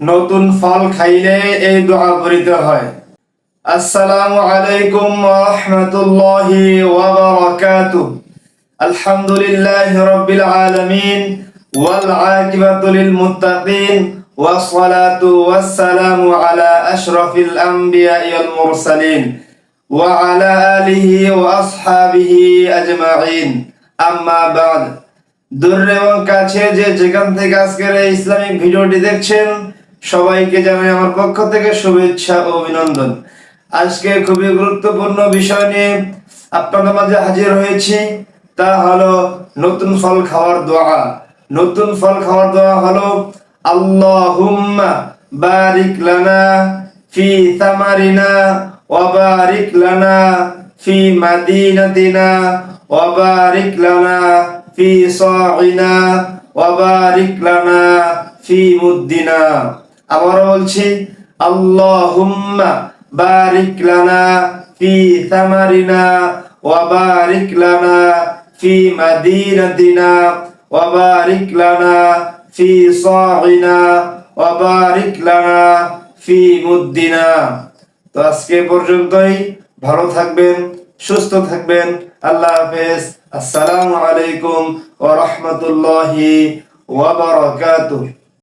নতুন ফল খাইলে এই দোয়া পড়িতে হয় আসসালামু আলাইকুম ওয়া রাহমাতুল্লাহি ওয়া বারাকাতুহ আলহামদুলিল্লাহি রাব্বিল আলামিন ওয়াল আকিবাতু লিল মুত্তাকিন والصلاة والسلام على أشرف الأنبياء والمرسلين وعلى آله وأصحابه أجمعين أما بعد দূরে এবং কাছে যে যেখান থেকে আজকের এই ইসলামিক ভিডিওটি দেখছেন সবাইকে জানাই আমার পক্ষ থেকে শুভেচ্ছা ও অভিনন্দন। আজকে খুবই গুরুত্বপূর্ণ বিষয় নিয়ে আপনাদের মাঝে হাজির হয়েছি। তা হলো নতুন ফল খাওয়ার দোয়া। নতুন ফল খাওয়ার দোয়া হলো, আল্লাহুম্মা বারিক লানা ফি থামারিনা ওয়া বারিক লানা ফি মাদিনাতিনা ওয়া বারিক লানা ফি সাইনা ওয়া বারিক লানা ফি মুদ্দিনা। আবারও বলছি, আল্লাহুম্মা বারিক লানা ফি থামারিনা ওয়া বারিক লানা ফি মাদিনাতিনা ওয়া বারিক লানা ফি সাইনা ওয়া বারিক লানা ফি মুদ্দিনা। তো আজকে পর্যন্তই। ভালো থাকবেন, সুস্থ থাকবেন। আল্লাহ হাফেজ। আসসালামু আলাইকুম ওয়া রাহমাতুল্লাহি ওয়া বারাকাতুহু।